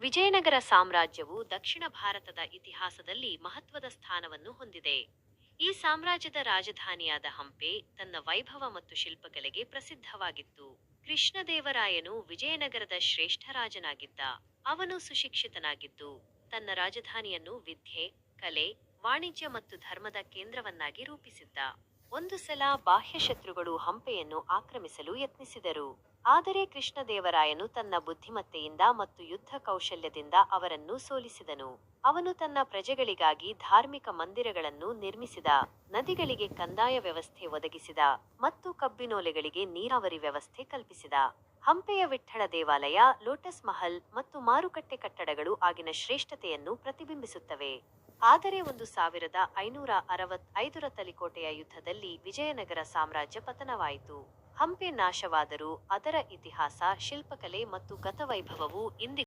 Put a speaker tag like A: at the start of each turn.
A: ವಿಜಯನಗರ ಸಾಮ್ರಾಜ್ಯವು ದಕ್ಷಿಣ ಭಾರತದ ಇತಿಹಾಸದಲ್ಲಿ ಮಹತ್ವದ ಸ್ಥಾನವನ್ನು ಹೊಂದಿದೆ. ಈ ಸಾಮ್ರಾಜ್ಯದ ರಾಜಧಾನಿಯಾದ ಹಂಪೆ ತನ್ನ ವೈಭವ ಮತ್ತು ಶಿಲ್ಪಕಲೆಗೆ ಪ್ರಸಿದ್ಧವಾಗಿತ್ತು. ಕೃಷ್ಣದೇವರಾಯನು ವಿಜಯನಗರದ ಶ್ರೇಷ್ಠ ರಾಜನಾಗಿದ್ದ. ಅವನು ಸುಶಿಕ್ಷಿತನಾಗಿದ್ದು, ತನ್ನ ರಾಜಧಾನಿಯನ್ನು ವಿದ್ಯೆ, ಕಲೆ, ವಾಣಿಜ್ಯ ಮತ್ತು ಧರ್ಮದ ಕೇಂದ್ರವನ್ನಾಗಿ ರೂಪಿಸಿದ್ದ. ಒಂದು ಸಲ ಬಾಹ್ಯ ಶತ್ರುಗಳು ಹಂಪೆಯನ್ನು ಆಕ್ರಮಿಸಲು ಯತ್ನಿಸಿದರು. ಆದರೆ ಕೃಷ್ಣದೇವರಾಯನು ತನ್ನ ಬುದ್ಧಿಮತ್ತೆಯಿಂದ ಮತ್ತು ಯುದ್ಧ ಕೌಶಲ್ಯದಿಂದ ಅವರನ್ನು ಸೋಲಿಸಿದನು. ಅವನು ತನ್ನ ಪ್ರಜೆಗಳಿಗಾಗಿ ಧಾರ್ಮಿಕ ಮಂದಿರಗಳನ್ನು ನಿರ್ಮಿಸಿದ, ನದಿಗಳಿಗೆ ಕಂದಾಯ ವ್ಯವಸ್ಥೆ ಒದಗಿಸಿದ ಮತ್ತು ಕಬ್ಬಿನೋಲೆಗಳಿಗೆ ನೀರಾವರಿ ವ್ಯವಸ್ಥೆ ಕಲ್ಪಿಸಿದ. ಹಂಪೆಯ ವಿಠ್ಠಳ ದೇವಾಲಯ, ಲೋಟಸ್ ಮಹಲ್ ಮತ್ತು ಮಾರುಕಟ್ಟೆ ಕಟ್ಟಡಗಳು ಆಗಿನ ಶ್ರೇಷ್ಠತೆಯನ್ನು ಪ್ರತಿಬಿಂಬಿಸುತ್ತವೆ. ಆದರೆ ಒಂದು ಸಾವಿರದ ಐನೂರ ಅರವತ್ ಐದರ ತಲಿಕೋಟೆಯ ಯುದ್ಧದಲ್ಲಿ ವಿಜಯನಗರ ಸಾಮ್ರಾಜ್ಯ ಪತನವಾಯಿತು. ಹಂಪೆ ನಾಶವಾದರೂ ಅದರ ಇತಿಹಾಸ, ಶಿಲ್ಪಕಲೆ ಮತ್ತು ಗತವೈಭವವು ಇಂದಿಗೂ